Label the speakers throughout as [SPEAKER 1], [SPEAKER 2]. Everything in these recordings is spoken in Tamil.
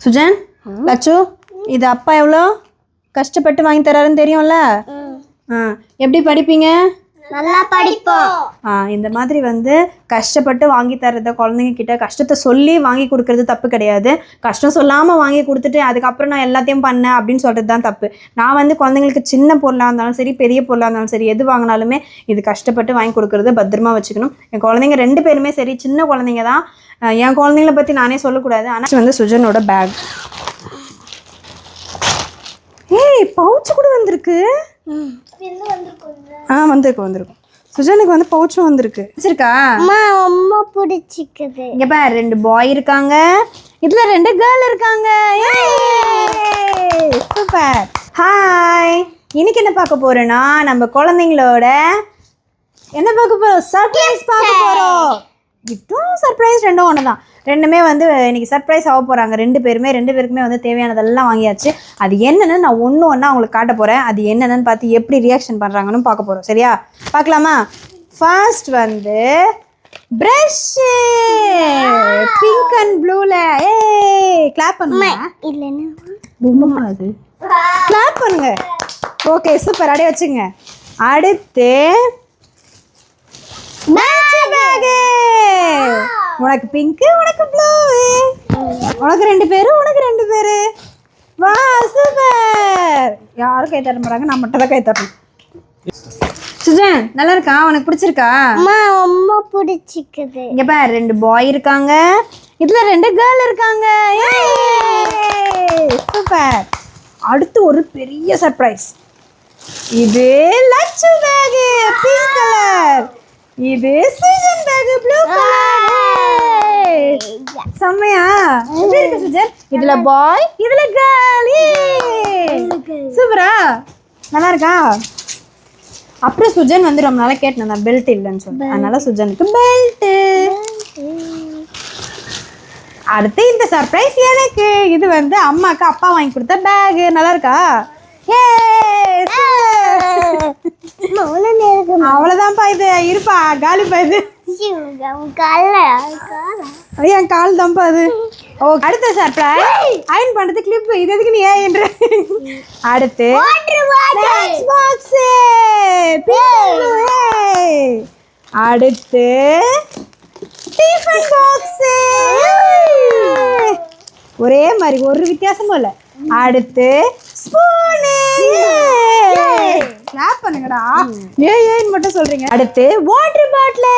[SPEAKER 1] சுஜன் லட்சு இது அப்பா எவ்வளோ? கஷ்டப்பட்டு வாங்கி தராருன்னு தெரியும்ல? ஆ எப்படி படிப்பீங்க?
[SPEAKER 2] நல்லா படிப்போம்.
[SPEAKER 1] இந்த மாதிரி வந்து கஷ்டப்பட்டு வாங்கி தர்றத குழந்தைங்க கிட்ட கஷ்டத்தை சொல்லி வாங்கி கொடுக்கறது தப்பு கிடையாது. கஷ்டம் சொல்லாமல் வாங்கி கொடுத்துட்டு அதுக்கப்புறம் நான் எல்லாத்தையும் பண்ணேன் அப்படின்னு சொல்கிறது தான் தப்பு. நான் வந்து குழந்தைங்களுக்கு சின்ன பொருளாக இருந்தாலும் சரி பெரிய பொருளாக இருந்தாலும் சரி எது வாங்கினாலுமே இது கஷ்டப்பட்டு வாங்கி கொடுக்கறத பத்திரமா வச்சுக்கணும். என் குழந்தைங்க ரெண்டு பேருமே சரி சின்ன குழந்தைங்க தான். என் குழந்தைங்கள பற்றி நானே சொல்லக்கூடாது. ஆனால் வந்து சுஜனோட பேக் ஏய் பவுச்சு கூட வந்திருக்கு. ஆ வந்திருக்கு வந்திருக்கும். சுஜனுக்கு வந்து பவுச்சும் வந்திருக்கு. வச்சிருக்கா
[SPEAKER 2] அம்மா பிடிச்சிக்குது.
[SPEAKER 1] இங்க பாரு ரெண்டு பாய் இருக்காங்க. இதுல ரெண்டு கேர்ள் இருக்காங்க. சூப்பர் ஹாய் இன்னைக்கு என்ன பார்க்க போறோம்னா நம்ம குழந்தைங்களோட என்ன பார்க்க போறோம்? சர்ப்ரைஸ் பார்க்க போறோம். கிஃப்ட்டும் சர்ப்ரைஸ் ரெண்டும் ஒன்று தான் ரெண்டுமே வந்து இன்னைக்கு சர்ப்ரைஸ் ஆக போகிறாங்க ரெண்டு பேருமே ரெண்டு பேருக்குமே வந்து தேவையானதெல்லாம் வாங்கியாச்சு. அது என்னன்னு நான் ஒன்று ஒன்றா உங்களுக்கு காட்ட போகிறேன் அது என்னென்னு பார்த்து எப்படி ரியாக்ஷன் பண்ணுறாங்கன்னு பார்க்க போகிறோம் சரியா? பார்க்கலாமா? ஃபர்ஸ்ட் வந்து ப்ரஷ்ஷு பிங்க் அண்ட் ப்ளூவில் ஏ கிளாப் பண்ணுங்க
[SPEAKER 2] இல்லைன்னா
[SPEAKER 1] பொம்மை அது. கிளாப் பண்ணுங்க. ஓகே சூப்பர் அப்படியே வச்சுங்க. அடுத்து பேகு உனக்கு பிங்க் உனக்கு ப்ளூ உனக்கு ரெண்டு பேரு உனக்கு ரெண்டு பேரு. வா சூப்பர் யாரும் கை தர மாட்டாங்க நான் மட்டும் தான் கை தரணும் சுஜன் நல்லா இருக்கா? உனக்கு பிடிச்சிருக்கா?
[SPEAKER 2] அம்மா ரொம்ப பிடிச்சிக்குது
[SPEAKER 1] இங்க பாரு ரெண்டு பாய் இருக்காங்க. இதுல ரெண்டு கேர்ள் இருக்காங்க. சூப்பர் அடுத்து ஒரு பெரிய சர்ப்ரைஸ் இது லட்சு பேக் பிங்க் கலர் இது சீசன் பேக் ப்ளூ கலர். செம்மையா? எப்படி இருக்கு சுஜன் இதுல பாய் இதுல கேர்ள் சூப்பரா? நல்லா இருக்கா? அப்புறம் சுஜன் வந்து ரொம்ப நாளா கேட்டேன் பெல்ட் இல்லைன்னு சொல்லிட்டு அதனால சுஜனுக்கு பெல்ட் அடுத்து இந்த சர்ப்ரைஸ் எனக்கு. இது வந்து அம்மாக்கு அப்பா வாங்கி கொடுத்த பேக் நல்லா இருக்கா? Yay! அவ்வளவுதான்ப்பா இது. இருப்பா காலிப்பா இது. என் கால் தான்ப்பா அது. ஓ அடுத்த சர்ப்ரைஸ் அயன் பண்றது கிளிப் இது எதுக்கு நீ ஏன்ற அடுத்து. அடுத்து. ஒரே மாதிரி ஒரு வித்தியாசமும் இல்லை. அடுத்து. ஸ்பூனு கிளாப் பண்ணுங்கடா. ஏ ஏன்னு மட்டும் சொல்றீங்க. அடுத்து வாட்டர் பாட்டில்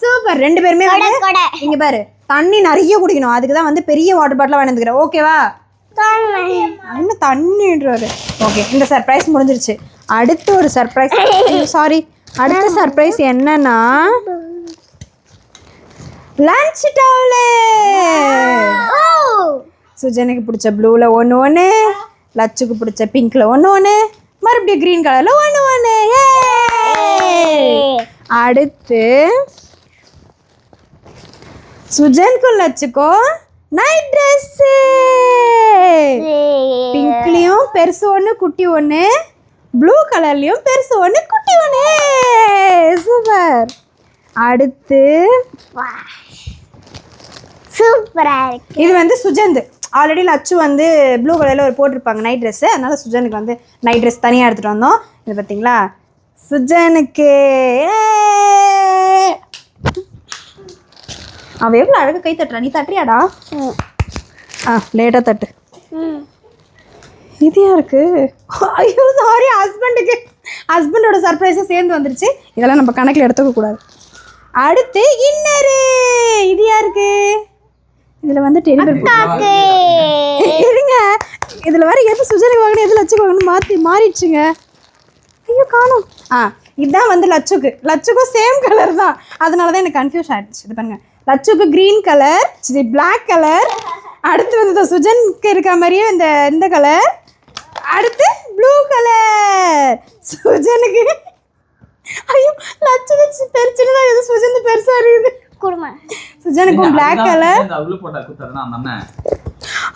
[SPEAKER 1] சூப்பர் ரெண்டு பேருமே. இங்க பாரு தண்ணி நிறைய குடிக்கணும். அதுக்கு தான் வந்து பெரிய வாட்டர் பாட்டில் வாங்கிக்கிறேன் ஓகேவா என்ன தண்ணின்றாரு ஓகே இந்த சர்ப்ரைஸ் முடிஞ்சிருச்சு. அடுத்து ஒரு சர்ப்ரைஸ் சாரி அடுத்த சர்ப்ரைஸ் என்னன்னா லஞ்ச் டவுலு சுஜனுக்கு பிடிச்ச ப்ளூவில் ஒன்று ஒன்று லட்சுக்கு பிடிச்ச பிங்க்கில் ஒன்று ஒன்று மறுபடியும் க்ரீன் கலரில் ஒன்று ஒன்று அடுத்து சுஜனுக்கும் லட்சுக்கும் நைட் ட்ரெஸ்ஸு பிங்க்லேயும் பெருசு ஒன்று குட்டி ஒன்று ப்ளூ கலர்லேயும் பெருசு ஒன்று குட்டி ஒன்று சூப்பர் அடுத்து
[SPEAKER 2] சூப்பரா இருக்கு.
[SPEAKER 1] இது வந்து சுஜந்த். ஆல்ரெடி லச்சு வந்து ப்ளூ கலரில் ஒரு போட்டிருப்பாங்க நைட் ட்ரெஸ்ஸு அதனால் சுஜனுக்கு வந்து நைட் ட்ரெஸ் தனியாக எடுத்துகிட்டு வந்தோம். இது பார்த்தீங்களா சுஜனுக்கு அவன் எவ்வளோ அழகாக கை தட்டுறா. நீ தட்டுறியாடா? ஆ லேட்டாக தட்டு. இது யாருக்கு? ஐயோ சாரி ஹஸ்பண்டுக்கு ஹஸ்பண்டோட சர்ப்ரைஸும் சேர்ந்து வந்துருச்சு. இதெல்லாம் நம்ம கணக்கில் எடுத்துக்க கூடாது. அடுத்து இன்னரு! இது யாருக்கு? இதில் வந்து டெலிவரி. இருங்க. இதில் வேற எது சுஜனுக்கு வாங்கணும் எது லட்சுக்கு வாங்கணும் மாற்றி மாறிடுச்சுங்க. ஐயோ காணும். ஆ இதுதான் வந்து லட்சுக்கு. லட்சுக்கும் சேம் கலர் தான். அதனால தான் எனக்கு கன்ஃபியூஸ் ஆயிடுச்சு. இது பாருங்க. லட்சுக்கு க்ரீன் கலர் இது பிளாக் கலர் அடுத்து வந்து சுஜனுக்கு இருக்க மாதிரியே இந்த இந்த கலர் அடுத்து ப்ளூ கலர் சுஜனுக்கு. ஐயோ லட்சுக்கு பெருசுன்னு தான் இது. சுஜன் பெருசாக இருக்குது.
[SPEAKER 2] குடுமா
[SPEAKER 1] சுஜனுக்கும் பிளாக் கலர்
[SPEAKER 3] போட்டா அந்த அண்ணன்?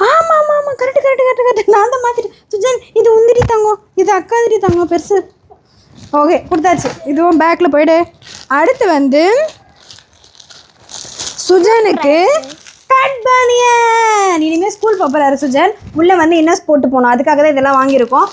[SPEAKER 1] ஆமா ஆமா ஆமா. கரெக்ட் கரெக்ட் கரெக்ட் கரெக்ட் நான் தான் மாத்திட்டேன். சுஜன் இது உந்திரி தங்கம். இது அக்காதிரி தங்கம் பெருசு. ஓகே கொடுத்தாச்சு. இதுவும் பேக்ல போயிடு. அடுத்து வந்து சுஜனுக்கு கட் பனியன் இனிமேல் ஸ்கூல் போகிறாரு சுஜன். உள்ளே வந்து இன்னர்ஸ் போட்டு போகணும்? அதுக்காக தான் இதெல்லாம் வாங்கியிருக்கோம்.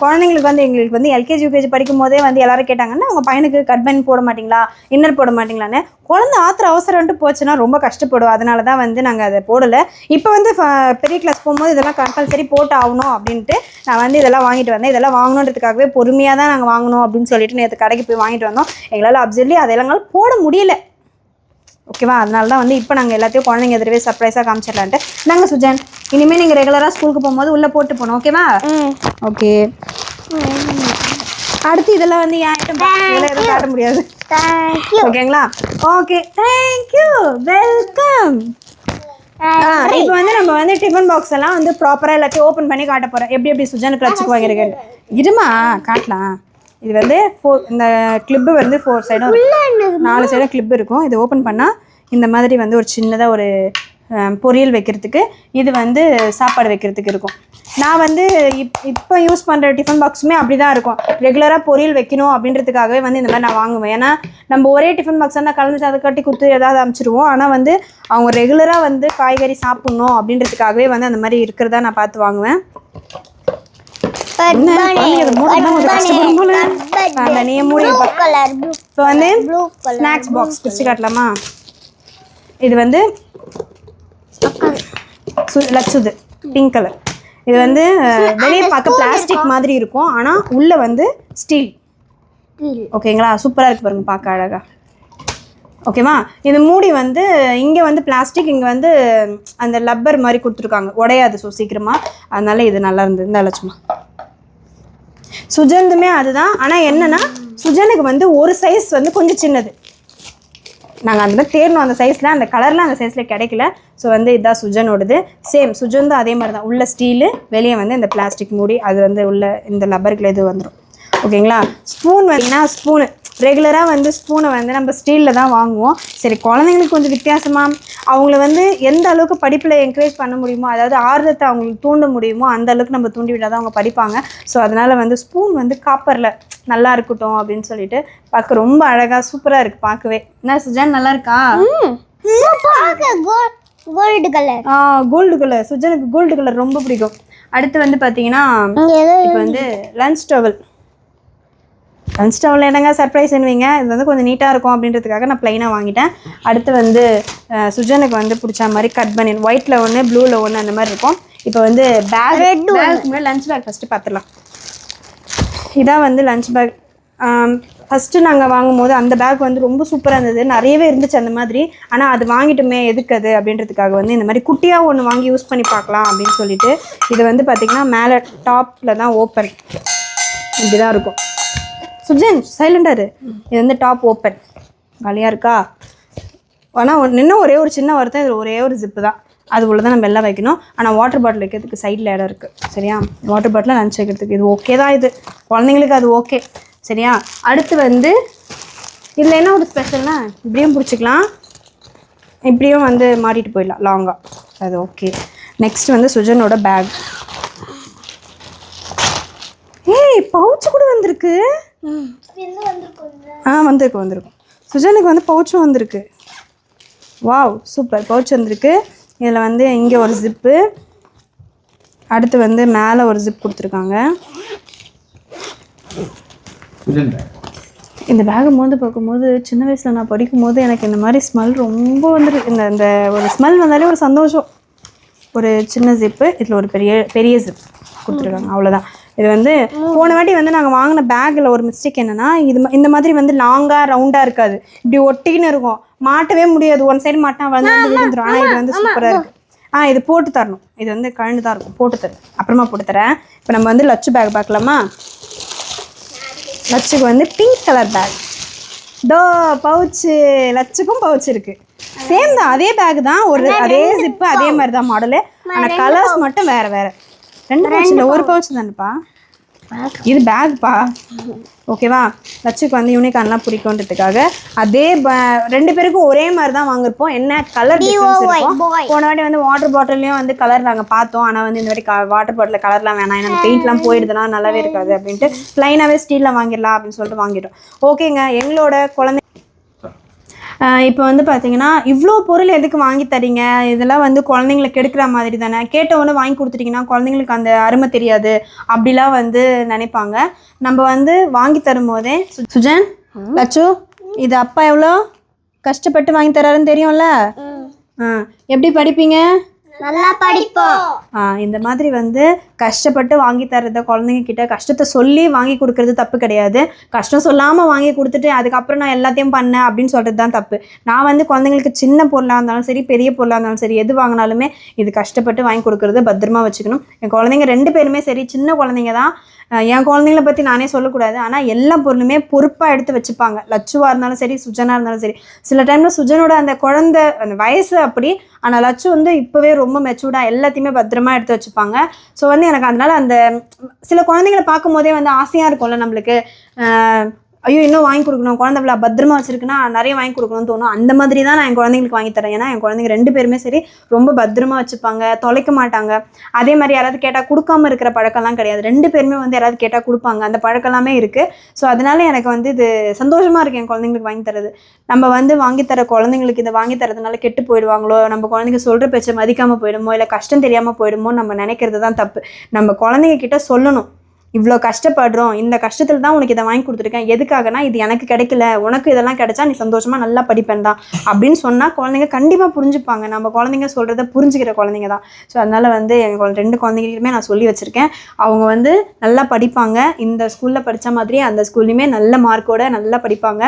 [SPEAKER 1] குழந்தைங்களுக்கு வந்து எங்களுக்கு வந்து எல்கேஜி யூகேஜி படிக்கும் போதே வந்து எல்லாரும் கேட்டாங்கன்னா உங்கள் பையனுக்கு கட் போட மாட்டிங்களா? இன்னர் போட மாட்டிங்களான்னு. குழந்தை ஆத்திர அவசரம்ட்டு போச்சுன்னா ரொம்ப கஷ்டப்படும் அதனால தான் வந்து நாங்கள் அதை போடலை. இப்போ வந்து ஃப- பெரிய கிளாஸ் போகும்போது இதெல்லாம் கம்பல்சரி போட்டு ஆகணும் அப்படின்ட்டு நான் வந்து இதெல்லாம் வாங்கிட்டு வந்தேன். இதெல்லாம் வாங்கணுன்றதுக்காகவே பொறுமையாக தான் நாங்கள் வாங்கணும் அப்படின்னு சொல்லிட்டு நேற்று கடைக்கு போய் வாங்கிட்டு வந்தோம். எங்களால் அப்சர்லி அதெல்லாம் போட முடியல. ஓகேவா? அதனால தான் வந்து இப்போ நாங்கள் எல்லாத்தையும் குழந்தைங்க எதிரவே சர்ப்ரைஸாக காமிச்சிடலான்ட்டு. நாங்கள் சுஜன். இனிமேல் நீங்கள் ரெகுலராக ஸ்கூலுக்கு போகும்போது உள்ளே போட்டு போகணும் ஓகேவா? ஓகே. அடுத்து இதெல்லாம் வந்து என் ஐட்டம் இதெல்லாம் எதுவும் காட்ட முடியாது. ஓகேங்களா? ஓகே. தேங்க்யூ வெல்கம் இப்போ வந்து நம்ம வந்து டிஃபன் பாக்ஸ் எல்லாம் வந்து ப்ராப்பராக எல்லாத்தையும் ஓப்பன் பண்ணி காட்ட போகிறோம் எப்படி எப்படி சுஜனுக்கு வச்சுக்கு வாங்கியிருக்கேன் இருமா? காட்டலாம். இது வந்து ஃபோர் இந்த கிளிப்பு வந்து ஃபோர் சைடும் நாலு சைடும் கிளிப் இருக்கும். இது ஓப்பன் பண்ணால் இந்த மாதிரி வந்து ஒரு சின்னதாக ஒரு பொரியல் வைக்கிறதுக்கு இது வந்து சாப்பாடு வைக்கிறதுக்கு இருக்கும். நான் வந்து இப் இப்போ யூஸ் பண்ணுற டிஃபன் பாக்ஸுமே அப்படி தான் இருக்கும். ரெகுலராக பொரியல் வைக்கணும் அப்படின்றதுக்காகவே வந்து இந்த மாதிரி நான் வாங்குவேன். ஏன்னா நம்ம ஒரே டிஃபன் பாக்ஸ் தான் கலந்து அதை கட்டி குத்து ஏதாவது அமுச்சிடுவோம் ஆனால் வந்து அவங்க ரெகுலராக வந்து காய்கறி சாப்பிட்ணும் அப்படின்றதுக்காகவே வந்து அந்த மாதிரி இருக்கிறதா நான் பார்த்து வாங்குவேன். இப்போ வந்து ஸ்நாக்ஸ் பாக்ஸ் காட்டலாமா? இது வந்து லட்சுது பிங்க் கலர் இது வந்து அஹ், வெளியே பார்க்க பிளாஸ்டிக் மாதிரி இருக்கும். ஆனால் உள்ள வந்து ஸ்டீல் ஓகேங்களா சூப்பராக இருக்கு பாருங்க பார்க்க அழகா. ஓகேவா இது மூடி வந்து இங்கே வந்து பிளாஸ்டிக் இங்கே வந்து அந்த லப்பர் மாதிரி கொடுத்துருக்காங்க. உடையாது ஸோ சீக்கிரமாக அதனால இது நல்லா இருந்தது. இந்த லட்சுமா சுஜந்துமே அதுதான். ஆனால் என்னென்னா சுஜனுக்கு வந்து ஒரு சைஸ் வந்து கொஞ்சம் சின்னது. நாங்கள் அந்த மாதிரி தேடணும். அந்த சைஸில் அந்த கலரெலாம் அந்த சைஸில் கிடைக்கல. ஸோ வந்து இதுதான் சுஜனோடது. சேம் சுஜந்தும் அதே மாதிரி தான் உள்ள ஸ்டீலு வெளியே வந்து இந்த பிளாஸ்டிக் மூடி அது வந்து உள்ள இந்த லப்பருக்குள்ள இது வந்துடும் ஓகேங்களா ஸ்பூன் வந்தீங்கன்னா ஸ்பூனு ரெகுலராக வந்து ஸ்பூனை வந்து நம்ம ஸ்டீலில் தான் வாங்குவோம். சரி குழந்தைங்களுக்கு கொஞ்சம் வித்தியாசமாக அவங்கள வந்து எந்த அளவுக்கு படிப்பில் என்கரேஜ் பண்ண முடியுமோ அதாவது ஆர்வத்தை அவங்களுக்கு தூண்ட முடியுமோ அந்த அளவுக்கு நம்ம தூண்டி விட்டால் தான் அவங்க படிப்பாங்க. ஸோ அதனால் வந்து ஸ்பூன் வந்து காப்பரில் நல்லா இருக்கட்டும் அப்படின்னு சொல்லிட்டு பார்க்க ரொம்ப அழகாக சூப்பராக இருக்குது பார்க்கவே. என்ன சுஜான் நல்லா இருக்கா?
[SPEAKER 2] கோல்டு கலர்
[SPEAKER 1] கோல்டு கலர் சுஜனுக்கு கோல்டு கலர் ரொம்ப பிடிக்கும். அடுத்து வந்து பார்த்தீங்கன்னா இப்போ வந்து லன்ச் டவல் லன்ச் டவல் என்னங்க சர்ப்ரைஸ் பண்ணுவீங்க இது வந்து கொஞ்சம் நீட்டாக இருக்கும் அப்படின்றதுக்காக நான் ப்ளைனாக வாங்கிட்டேன். அடுத்து வந்து சுஜனுக்கு வந்து பிடிச்ச மாதிரி கட் பண்ணி ஒயிட்டில் ஒன்று ப்ளூவில் ஒன்று அந்த மாதிரி இருக்கும். இப்போ வந்து bag bag lunch bag first பார்த்துடலாம் இதான் வந்து லஞ்ச் பேக் ஃபஸ்ட்டு நாங்கள் வாங்கும்போது அந்த பேக் வந்து ரொம்ப சூப்பராக இருந்தது. நிறையவே இருந்துச்சு அந்த மாதிரி. ஆனால் அது வாங்கிட்டுமே எதுக்கு அது? அப்படின்றதுக்காக வந்து இந்த மாதிரி குட்டியாக ஒன்று வாங்கி யூஸ் பண்ணி பார்க்கலாம் அப்படின்னு சொல்லிட்டு இது வந்து பார்த்திங்கன்னா மேலே டாப்பில் தான் ஓப்பன் இப்படி தான் இருக்கும். சுஜன் சைலண்டரு இது வந்து டாப் ஓப்பன் காலியாக இருக்கா? ஆனால் நின்று ஒரே ஒரு சின்ன வார்த்தை இதில் ஒரே ஒரு ஜிப்பு தான். அது உள்ள தான் நம்ம எல்லாம் வைக்கணும். ஆனால் வாட்டர் பாட்டில் வைக்கிறதுக்கு சைடில் இடம் இருக்குது சரியா? வாட்டர் பாட்டில் லஞ்ச் வைக்கிறதுக்கு. இது ஓகே தான் இது. குழந்தைங்களுக்கு அது ஓகே சரியா? அடுத்து வந்து இதில் என்ன ஒரு ஸ்பெஷல்னா இப்படியும் பிடிச்சிக்கலாம். இப்படியும் வந்து மாட்டிட்டு போயிடலாம் லாங்காக அது ஓகே நெக்ஸ்ட் வந்து சுஜனோட பேக் ஏய் பவுச்சு கூட வந்திருக்கு. ஆ வந்திருக்கு வந்திருக்கும். சுஜனுக்கு வந்து பவுச்சும் வந்திருக்கு. வாவ் சூப்பர் பவுச் வந்திருக்கு. இதில் வந்து இங்கே ஒரு ஜிப்பு அடுத்து வந்து மேலே ஒரு ஜிப் கொடுத்துருக்காங்க. இந்த பேகை மோந்து பார்க்கும்போது சின்ன வயசில் நான் படிக்கும்போது எனக்கு இந்த மாதிரி ஸ்மெல் ரொம்ப வந்துருக்கு. இந்த இந்த ஒரு ஸ்மெல் வந்தாலே ஒரு சந்தோஷம். ஒரு சின்ன ஜிப்பு இதில் ஒரு பெரிய பெரிய ஜிப் கொடுத்துருக்காங்க. அவ்வளோதான் இது வந்து போன வாட்டி வந்து நாங்கள் வாங்கின பேக்கில் ஒரு மிஸ்டேக் என்னென்னா இது இந்த மாதிரி வந்து லாங்காக ரவுண்டாக இருக்காது. இப்படி ஒட்டிக்கின்னு இருக்கும். மாட்டவே முடியாது. ஒன் சைடு மாட்டினா வந்து விழுந்துரும் ஆனால் இது வந்து சூப்பராக இருக்குது ஆ இது போட்டு தரணும். இது வந்து கழண்டு தான் இருக்கும். போட்டு தரேன். அப்புறமா போட்டு தரேன். இப்போ நம்ம வந்து லட்சு பேக் பார்க்கலாமா? லட்சுக்கு வந்து பிங்க் கலர் பேக் தோ பவுச்சு. லட்சுக்கும் பவுச் இருக்கு. சேம் தான். அதே பேக் தான். ஒரு அதே ஜிப்பு அதே மாதிரி தான் மாடலு ஆனால் கலர்ஸ் மட்டும் வேற வேற. ரெண்டு பவுச் இல்லை ஒரு பவுச். தானேப்பா? இது பேக்ப்பா. ஓகேவா? லட்சுக்கு வந்து யூனிகார்ன்லாம் பிடிக்குன்றதுக்காக அதே ரெண்டு பேருக்கும் ஒரே மாதிரி தான் வாங்கிருப்போம். என்ன கலர் டிஃபரன்ஸ் இருக்கும் போன வாட்டி வந்து வாட்டர் பாட்டிலையும் வந்து கலர் நாங்கள் பார்த்தோம். ஆனால் வந்து இந்த வாட்டி வாட்டர் பாட்டில் கலர்லாம் வேணாம். ஏன்னா பெயிண்ட்லாம் போயிடுதுன்னா நல்லாவே இருக்காது அப்படின்ட்டு. ப்ளைனாகவே ஸ்டீலில் வாங்கிடலாம் அப்படின்னு சொல்லிட்டு வாங்கிட்டோம். ஓகேங்க எங்களோட குழந்தை இப்போ வந்து பார்த்தீங்கன்னா இவ்வளோ பொருள் எதுக்கு வாங்கி தரீங்க? இதெல்லாம் வந்து குழந்தைங்களை கெடுக்கிற மாதிரி தானே? கேட்ட உடனே வாங்கி கொடுத்துட்டீங்கன்னா குழந்தைங்களுக்கு அந்த அருமை தெரியாது. அப்படிலாம் வந்து நினைப்பாங்க. நம்ம வந்து வாங்கி தரும் போதே சு- சுஜன் லட்சு இது அப்பா எவ்வளோ? கஷ்டப்பட்டு வாங்கி தராருன்னு தெரியும்ல? ஆ எப்படி படிப்பீங்க?
[SPEAKER 2] நல்லா படிப்போம்.
[SPEAKER 1] இந்த மாதிரி வந்து கஷ்டப்பட்டு வாங்கி தர்றத குழந்தைங்க கிட்ட கஷ்டத்தை சொல்லி வாங்கி கொடுக்கறது தப்பு கிடையாது. கஷ்டம் சொல்லாமல் வாங்கி கொடுத்துட்டு அதுக்கப்புறம் நான் எல்லாத்தையும் பண்ணேன் அப்படின்னு சொல்கிறது தான் தப்பு. நான் வந்து குழந்தைங்களுக்கு சின்ன பொருளாக இருந்தாலும் சரி பெரிய பொருளாக இருந்தாலும் சரி எது வாங்கினாலுமே இது கஷ்டப்பட்டு வாங்கி கொடுக்கறது பத்திரமா வச்சுக்கணும். என் குழந்தைங்க ரெண்டு பேருமே சரி சின்ன குழந்தைங்க தான் என் குழந்தைங்கள பற்றி நானே சொல்லக்கூடாது. ஆனால் எல்லா பொருளுமே பொறுப்பாக எடுத்து வச்சுப்பாங்க. லட்சுவாக இருந்தாலும் சரி சுஜனாக இருந்தாலும் சரி. சில டைமில் சுஜனோட அந்த குழந்த அந்த வயசு அப்படி. ஆனால் லட்சு வந்து இப்போவே ரொம்ப மெச்சூர்டாக எல்லாத்தையுமே பத்திரமா எடுத்து வச்சுப்பாங்க. ஸோ வந்து எனக்கு அதனால் அந்த சில குழந்தைங்களை பார்க்கும் போதே வந்து ஆசையாக இருக்கும்ல நம்மளுக்கு. ஐயோ இன்னும் வாங்கி கொடுக்கணும். குழந்தை விழா பத்திரமா வச்சிருக்குன்னா நிறைய வாங்கி கொடுக்கணும்னு தோணும். அந்த மாதிரி தான் நான் என் குழந்தைங்களுக்கு வாங்கி தரேன். ஏன்னா என் குழந்தைங்க ரெண்டு பேருமே சரி ரொம்ப பத்திரமா வச்சுப்பாங்க தொலைக்க மாட்டாங்க. அதே மாதிரி யாராவது கேட்டால் கொடுக்காம இருக்கிற பழக்கம்லாம் கிடையாது. ரெண்டு பேருமே வந்து யாராவது கேட்டால் கொடுப்பாங்க. அந்த பழக்கம் எல்லாமே இருக்குது ஸோ அதனால எனக்கு வந்து இது சந்தோஷமாக இருக்கு என் குழந்தைங்களுக்கு வாங்கி தரது. நம்ம வந்து வாங்கி தர குழந்தைங்களுக்கு இதை வாங்கி தரதுனால கெட்டு போயிடுவாங்களோ நம்ம குழந்தைங்க சொல்கிற பேச்சை மதிக்காமல் போயிடுமோ இல்லை கஷ்டம் தெரியாமல் போயிடுமோ நம்ம நினைக்கிறது தான் தப்பு. நம்ம குழந்தைங்க கிட்ட சொல்லணும். இவ்வளோ கஷ்டப்படுறோம் இந்த கஷ்டத்தில் தான் உனக்கு இதை வாங்கி கொடுத்துருக்கேன். எதுக்காகனா இது எனக்கு கிடைக்கல உனக்கு இதெல்லாம் கிடைச்சா நீ சந்தோஷமாக நல்லா படிப்பேன் தான் அப்படின்னு சொன்னால் குழந்தைங்க கண்டிப்பாக புரிஞ்சுப்பாங்க. நம்ம குழந்தைங்க சொல்கிறத புரிஞ்சுக்கிற குழந்தைங்க தான். ஸோ அதனால் வந்து எங்கள் ரெண்டு குழந்தைங்களுமே நான் சொல்லி வச்சுருக்கேன். அவங்க வந்து நல்லா படிப்பாங்க. இந்த ஸ்கூலில் படித்த மாதிரி அந்த ஸ்கூல்லையுமே நல்ல மார்க்கோட நல்லா படிப்பாங்க.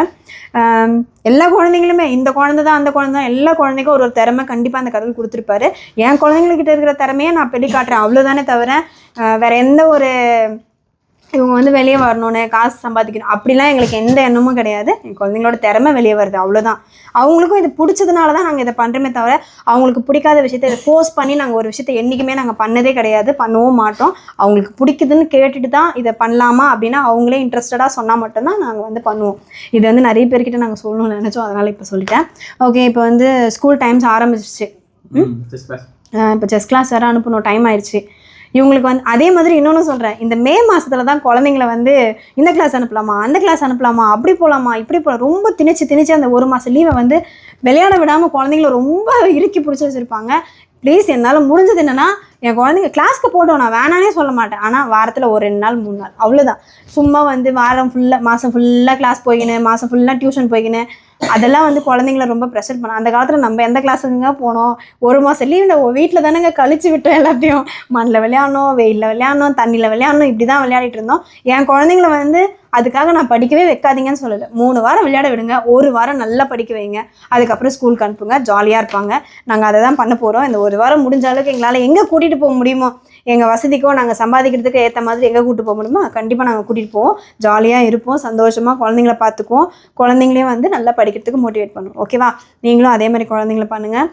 [SPEAKER 1] எல்லா குழந்தைங்களுமே இந்த குழந்தை தான் அந்த குழந்தை தான் எல்லா குழந்தைக்கும் ஒரு ஒரு திறமை கண்டிப்பாக அந்த கடவுள் கொடுத்துருப்பாரு. என் குழந்தைங்கக்கிட்ட இருக்கிற திறமையை நான் வெளி காட்டுறேன். அவ்வளோதானே தவிர வேறு எந்த ஒரு இவங்க வந்து வெளியே வரணும்னு காசு சம்பாதிக்கணும். அப்படிலாம் எங்களுக்கு எந்த எண்ணமும் கிடையாது. என் குழந்தைங்களோட திறமை வெளியே வருது அவ்வளோதான் அவங்களுக்கும் இது பிடிச்சதுனால தான் நாங்கள் இதை பண்ணுறோமே தவிர அவங்களுக்கு பிடிக்காத விஷயத்த இதை ஃபோர்ஸ் பண்ணி நாங்கள் ஒரு விஷயத்தை என்றைக்குமே நாங்கள் பண்ணதே கிடையாது பண்ணவும் மாட்டோம். அவங்களுக்கு பிடிக்குதுன்னு கேட்டுட்டு தான் இதை பண்ணலாமா அப்படின்னா அவங்களே இன்ட்ரெஸ்டடாக சொன்னால் மட்டும்தான் நாங்கள் வந்து பண்ணுவோம். இது வந்து நிறைய பேர்கிட்ட நாங்கள் சொல்லணும்னு நினச்சோம் அதனால் இப்போ சொல்லிட்டேன். ஓகே இப்போ வந்து ஸ்கூல் டைம்ஸ் ஆரம்பிச்சிருச்சு. இப்போ செஸ் கிளாஸ் வேறு அனுப்பணும் டைம் ஆயிடுச்சு. இவங்களுக்கு வந்து அதே மாதிரி இன்னொன்று சொல்கிறேன் இந்த மே மாதத்துல தான் குழந்தைங்கள வந்து இந்த கிளாஸ் அனுப்பலாமா அந்த கிளாஸ் அனுப்பலாமா அப்படி போகலாமா இப்படி போகலாம் ரொம்ப திணிச்சு திணிச்சு அந்த ஒரு மாதம் லீவை வந்து விளையாட விடாமல் குழந்தைங்கள ரொம்ப இறுக்கி பிடிச்சி வச்சுருப்பாங்க. ப்ளீஸ் என்னால் முடிஞ்சது என்னென்னா என் குழந்தைங்க கிளாஸ்க்கு போட்டோம் நான் வேணானே சொல்ல மாட்டேன். ஆனால் வாரத்தில் ஒரு ரெண்டு நாள் மூணு நாள். அவ்வளோதான் சும்மா வந்து வாரம் ஃபுல்லாக மாதம் ஃபுல்லாக கிளாஸ் போய்க்கினேன் மாதம் ஃபுல்லாக டியூஷன் போய்க்கினேன் அதெல்லாம் வந்து குழந்தைங்கள ரொம்ப ப்ரெஷர் பண்ண அந்த காலத்தில் நம்ம எந்த கிளாஸுக்குங்க போனோம்? ஒரு மாதம் லீவில் வீட்டில் தானேங்க கழிச்சு விட்டோம் எல்லாத்தையும். மண்ணில் விளையாடணும் வெயிலில் விளையாடணும் தண்ணியில் விளையாடணும் இப்படி தான் விளையாடிட்டு இருந்தோம். என் குழந்தைங்கள வந்து அதுக்காக நான் படிக்கவே வைக்காதீங்கன்னு சொல்லலை. மூணு வாரம் விளையாட விடுங்க. ஒரு வாரம் நல்லா படிக்க வைங்க. அதுக்கப்புறம் ஸ்கூலுக்கு அனுப்புங்க. ஜாலியாக இருப்பாங்க. நாங்கள் அதை தான் பண்ண போகிறோம் இந்த ஒரு வாரம் முடிஞ்ச அளவுக்கு எங்களால் எங்கே கூட்டிகிட்டு போக முடியுமோ? எங்கள் வசதிக்கோ நாங்கள் சம்பாதிக்கிறதுக்கு ஏற்ற மாதிரி எங்கே கூப்பிட்டு போக முடியுமோ கண்டிப்பாக நாங்கள் கூட்டிகிட்டு போவோம். ஜாலியாக இருப்போம் சந்தோஷமாக குழந்தைங்கள பார்த்துக்குவோம் குழந்தைங்களையும் வந்து நல்லா படிக்கிறதுக்கு மோட்டிவேட் பண்ணுவோம். ஓகேவா நீங்களும் அதே மாதிரி குழந்தைங்கள பண்ணுங்கள்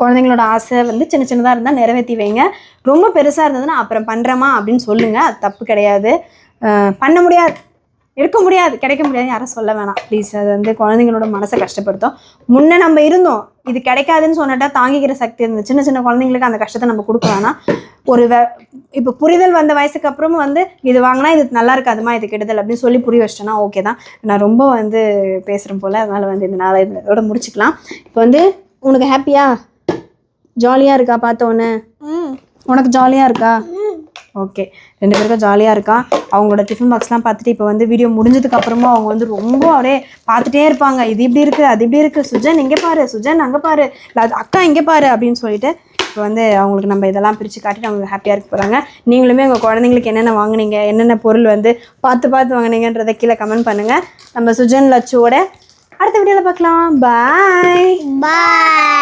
[SPEAKER 1] குழந்தைங்களோட ஆசை வந்து சின்ன சின்னதாக இருந்தால் நிறைவேற்றி வைங்க. ரொம்ப பெருசாக இருந்ததுன்னா அப்புறம் பண்ணுறேம்மா அப்படின்னு சொல்லுங்கள் அது தப்பு கிடையாது. பண்ண முடியாது. இருக்க முடியாது கிடைக்க முடியாது யாரும் சொல்ல வேணாம். ப்ளீஸ் அது வந்து குழந்தைங்களோட மனசை கஷ்டப்படுத்தும். முன்னே நம்ம இருந்தோம் இது கிடைக்காதுன்னு சொன்னட்டா தாங்கிக்கிற சக்தி இருந்தது. சின்ன சின்ன குழந்தைங்களுக்கு அந்த கஷ்டத்தை நம்ம கொடுக்க வேணாம். ஒரு வே இப்போ புரிதல் வந்த வயசுக்கு அப்புறமும் வந்து இது வாங்கினா இது நல்லா இருக்காதுமா இது கெடுதல் அப்படின்னு சொல்லி புரிய வச்சிட்டேன்னா ஓகே தான். நான் ரொம்ப வந்து பேசுகிறேன் போல் அதனால் வந்து இந்த நாளை இதோட முடிச்சுக்கலாம். இப்போ வந்து உனக்கு ஹாப்பியா ஜாலியாக இருக்கா பார்த்த உடனே?
[SPEAKER 2] ம்.
[SPEAKER 1] உனக்கு ஜாலியாக இருக்கா? ஓகே ரெண்டு பேருக்கும் ஜாலியாக இருக்கா? அவங்களோட டிஃபன் பாக்ஸ்லாம் பார்த்துட்டு இப்போ வந்து வீடியோ முடிஞ்சதுக்கு அப்புறமா அவங்க வந்து ரொம்ப அப்படியே பார்த்துட்டே இருப்பாங்க. இது இப்படி இருக்குது அது இப்படி இருக்குது சுஜன் இங்கே பாரு சுஜன் அங்கே பாரு. அக்கா இங்கே பாரு அப்படின்னு சொல்லிட்டு இப்போ வந்து அவங்களுக்கு நம்ம இதெல்லாம் பிரித்து காட்டிட்டு அவங்க ஹாப்பியாக இருக்க போகிறாங்க நீங்களுமே உங்கள் குழந்தைங்களுக்கு என்னென்ன வாங்குனீங்க என்னென்ன பொருள் வந்து பார்த்து பார்த்து வாங்குனீங்கன்றதை கீழே கமெண்ட் பண்ணுங்கள் நம்ம சுஜன் லட்சுவோட அடுத்த வீடியோவில் பார்க்கலாம். பாய்
[SPEAKER 2] பாய்